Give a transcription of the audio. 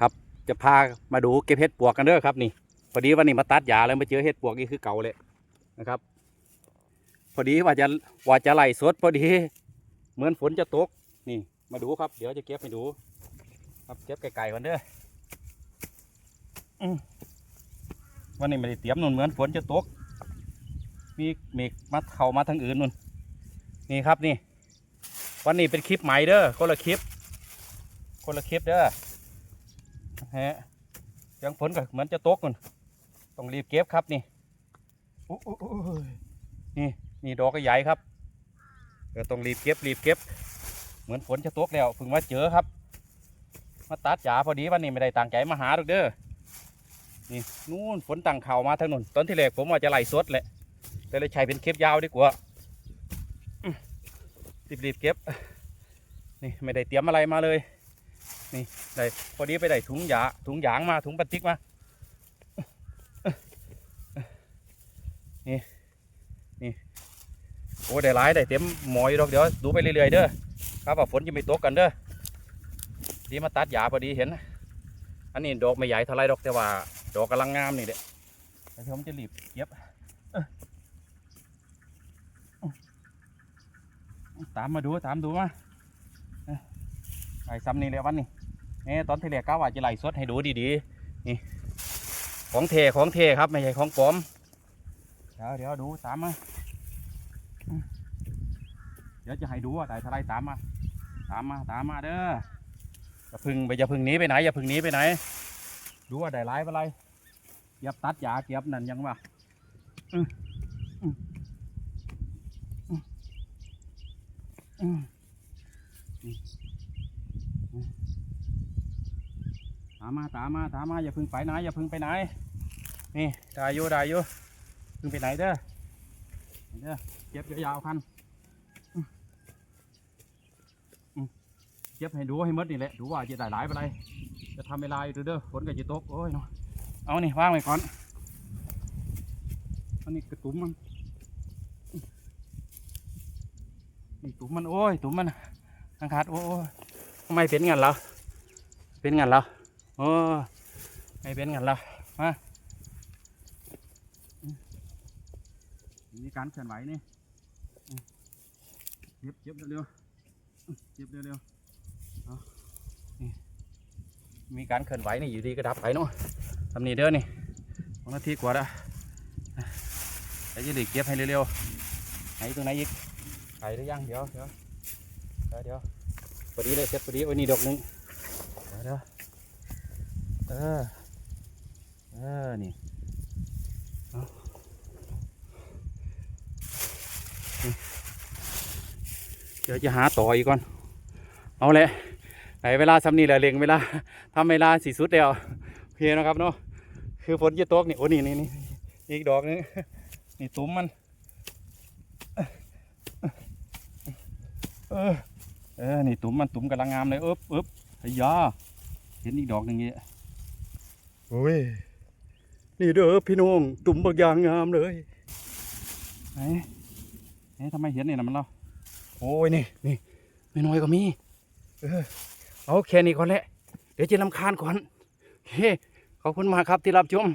ครับ จะพามาดูเก็บเห็ดปวกกันเด้อครับนี่พอดีวันนี้มาตัดหญ้าแล้วมาเจอเห็ดปวกนี่คือเก่าเลยนะครับ พอดีว่าจะว่าจะไหลสดพอดี เหมือนฝนจะตกนี่มาดูครับ เดี๋ยวจะเก็บให้ดู ครับเก็บไก่ๆกันเด้อวันนี้ไม่ได้เตรียมนุ่นเหมือนฝนจะตก มีเมฆมาเข้ามาทางอื่นนุ่น นี่ครับนี่ วันนี้เป็นคลิปใหม่เด้อคนละคลิป คนละคลิปเด้อ ฮะเสียังฝนก็เหมือนจะตกนุ่นต้องรีบเก็บครับนี่อุ๊ยอุ๊ยอุ๊ยนี่นี่ดอกก็ใหญ่ครับเดี๋ยวต้องรีบเก็บรีบเก็บ เหมือนฝนจะตกแล้วเพิ่งมาเจอครับ มาตัดหญ้าพอดีวันนี้ไม่ได้ตั้งใจมาหาดอกเด้อนี่นู่นฝนตั้งเข่ามาทางนู้นตอนที่แรกผมว่าจะไล่สดแหละแต่เลยใช้เป็นคลิปยาวดีกว่าอื้อรีบๆเก็บ นี่ไม่ได้เตรียมอะไรมาเลย นี่ได้พอดีไปได้ถุงยาถุงยางมาถุงพลาสติกมานี่นี่โอ้ได้หลายได้เต็มหมอยดอกเดี๋ยวดูไปเรื่อยๆเด้อครับว่าฝนจะไม่ตกกันเด้อดีมาตัดหญ้าพอดีเห็น อันนี้ดอกไม่ใหญ่เท่าไรดอกแต่ว่าดอกกำลังงามนี่เดี๋ยวผมจะรีบเก็บตามมาดูตามดูมาเอ้ยไล่ซ้ำนี่เลยวันนี้ นี่ตอนที่แรกก้าว่าจะไล่สดให้ดูดีๆนี่ของเทของเทครับไม่ใช่ของปลอมเดี๋ยวเดี๋ยวดูตามมาเดี๋ยวจะให้ดูว่าได้เท่าไรตามมาตามมาตามมาเด้ออย่าพึ่งไปอย่าพึ่งหนีไปไหนอย่าพึ่งหนีไปไหน ดูว่าได้ร้ายอะไรเก็บตัดหยาเก็บนั่นยังวะอืมอืมอืม อืมอืมอืม ตามมาตามมาตามมาอย่าพึ่งไปไหนอย่าพึ่งไปไหนนี่ได้อยู่ได้อยู่พึ่งไปไหนเด้อเด้อเก็บยาวๆคันเก็บให้ดูให้มดนี่แหละดูว่าจะได้หลายไปไรจะทำเวลาอยู่เด้อฝนก็จะตกโอ้ยเนาะเอานี่วางไว้ก่อนอันนี้กระตุ้มมันนี่ตุ่มมันโอ้ยตุ่มมันทางขาดโอ้ยทำไมเป็นงั้นเหรอเป็นงั้นเหรอ โอ้ยไม่เป็นงั้นเหรอมามีการเคลื่อนไหวนี่เจ็บเจ็บเร็วเจ็บเร็วเอานี่มีการเคลื่อนไหวนี่อยู่ดีก็ดับไปเนาะทำนี่เด้อนี่สองนาทีกว่าละไอ้ยี่ดีเก็บให้เร็วๆไหนตรงไหนอีกไก่หรือยังเดี๋ยวเดี๋ยวเดี๋ยวพอดีเลยเสร็จพอดีโอ้ยนี่ดอกหนึ่งเดี๋ยวเดี๋ยว เออ เออ นี่เดี๋ยวจะหาต่ออีกก่อน เอาเลยไหนเวลาซ้ำนี่แหละเล็งเวลาทำเวลาสีสุดแล้วโอเคนะครับเนาะ คือฝนจะตกนี่ โอ้นี่นี่นี่อีกดอกนึง นี่ตุ้มมัน เออ เออ นี่ตุ่มมันตุ่มกำลังงามเลย อึ๊บอึ๊บไอ้ยาเห็นอีกดอกหนึ่งงี้ โอ้ย นี่เด้อพี่น้อง ตุ่มบางอย่างงามเลย ไหนเอ๊ะทำไมเห็นนี่นะมันเล่าโอ้ยนี่นี่ไม่น้อยก็มี เออ เอาแค่นี้ก่อนแหละ เดี๋ยวจะลำคาญก่อนโอเคขอบคุณมากครับที่รับชม